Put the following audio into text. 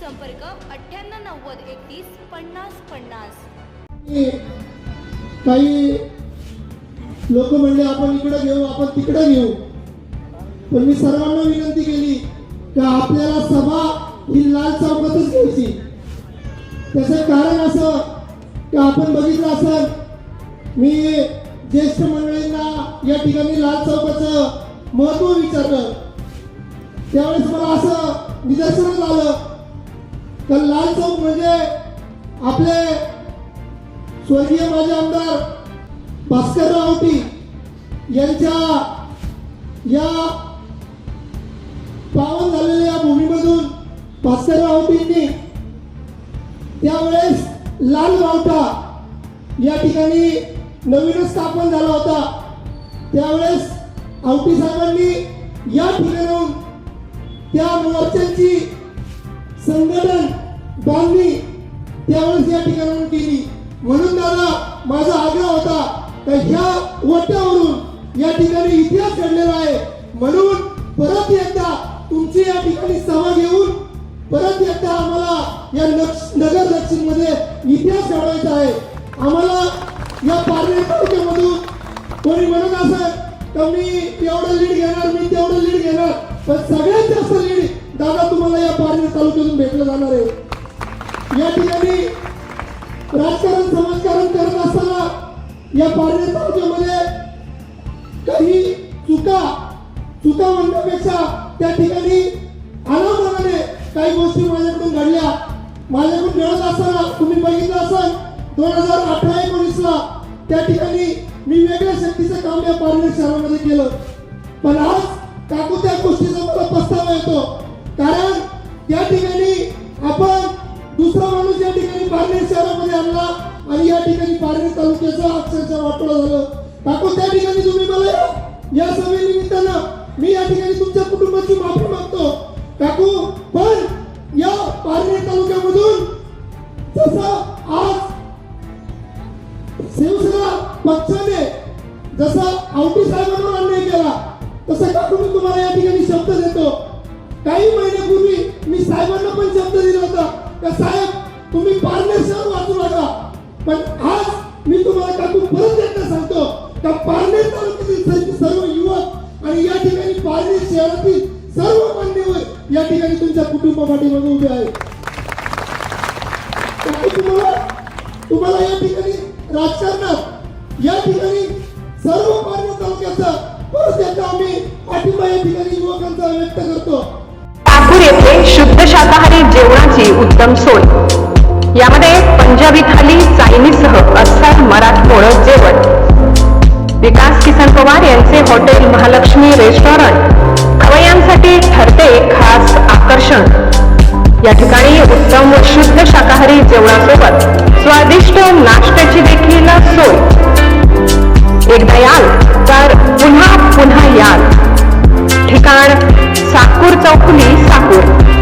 संपर्क अठ्ठ्याण्णव नव्वद एकतीस पन्नास पन्नास. काही लोक म्हणले आपण इकडे घेऊ आपण तिकडे घेऊ. पण मी सर्वांना विनंती केली की आपल्याला सभा ही लाल चौकातच घ्यायची. त्याचं कारण असं की आपण बघितलं असं मी ज्येष्ठ मंडळींना या ठिकाणी लाल चौकाचं महत्त्व विचारलं. त्यावेळेस मला असं निदर्शनात आलं तर लाल चौक म्हणजे आपले स्वर्गीय माजी आमदार भास्करराव आवटी यांच्या या पावन झालेल्या या भूमीमधून भास्करराव आवटींनी त्यावेळेस लाल गावठा या ठिकाणी नवीनच स्थापन झाला होता. त्यावेळेस आवटी साहेबांनी या ठिकाणाहून त्या मोर्चांची संघटन बांधणी त्यावेळेस या ठिकाणाहून केली. म्हणून दादा माझा आग्रह होता तर ह्या ओट्यावरून या ठिकाणी इतिहास घडलेला आहे. म्हणून परत एकदा तुमची या ठिकाणी सभा घेऊन परत एकदा आम्हाला या नगर दक्षिणमध्ये इतिहास घडवायचा आहे. आम्हाला या पारनेर तालुक्यामधून कोणी म्हणत असेल तर मी तेवढं लीड घेणार मी तेवढं लीड घेणार पण सगळ्यात जास्त लीड दादा तुम्हाला या पारनेर तालुक्यातून भेटलं जाणार आहे. या ठिकाणी राजकारण समाजकारण करत असताना या पारनेर तालुक्यामध्ये काही चुका चुका म्हणण्यापेक्षा त्या ठिकाणी अनामनाने काही गोष्टी माझ्याकडून घडल्या. माझ्याकडून मिळत असताना तुम्ही बघितलं असाल दोन हजार अठरा एकोणीसला त्या ठिकाणी मी वेगळ्या शक्तीचं काम या पारनेर शहरामध्ये केलं. पण आज काकू त्या गोष्टीचा मला पस्तावा येतो. कारण त्या ठिकाणी आपण दुसरा माणूस या ठिकाणी पारनेर शहरामध्ये आणला आणि या ठिकाणी पारनेर तालुक्याचं अक्षरशः वाटोळं झालं. काकू त्या ठिकाणी तुम्ही मला या- या सभेनिमित्तानं मी या ठिकाणी तुमच्या कुटुंबाची माफी मागतो. काकू पण या पारनेर तालुक्यामधून जसं आज शिवसेना पक्षाने जसा आवटी साहेबांवर अन्याय केला तसं काकू मी तुम्हाला या ठिकाणी शब्द देतो. काही महिन्यापूर्वी मी साहेबांना पण शब्द दिला होता का साहेब तुम्ही पारनेर शहर वाचू नका. पण आज मी तुम्हाला काकू परत एकदा सांगतो का पारनेर तालुक्यातील सर्व- युवक आणि या ठिकाणी पारनेर शहरातील सर्व मान्यवर या ठिकाणी तुमच्या कुटुंबा पाठीमागे उभे आहेत. तुम्हाला तुम्हाला या ठिकाणी राजकारणात या ठिकाणी सर्व पारनेर तालुक्याचा परत एकदा आम्ही पाठिंबा या ठिकाणी युवकांचा व्यक्त करतो. शाकाहारी जेवणाची उत्तम सोय. यामध्ये पंजाबी थाली चायनीजसह अस्सल मराठमोळ जेवण. विकास किसन पवार यांचे हॉटेल महालक्ष्मी रेस्टॉरंट. खवयांसाठी ठरते खास आकर्षण. या ठिकाणी उत्तम व शुद्ध शाकाहारी जेवणासोबत स्वादिष्ट नाश्त्याची देखील सोय. एकदा याल तर पुन्हा पुन्हा याल. ठिकाण साकूर चौफुली साकूर.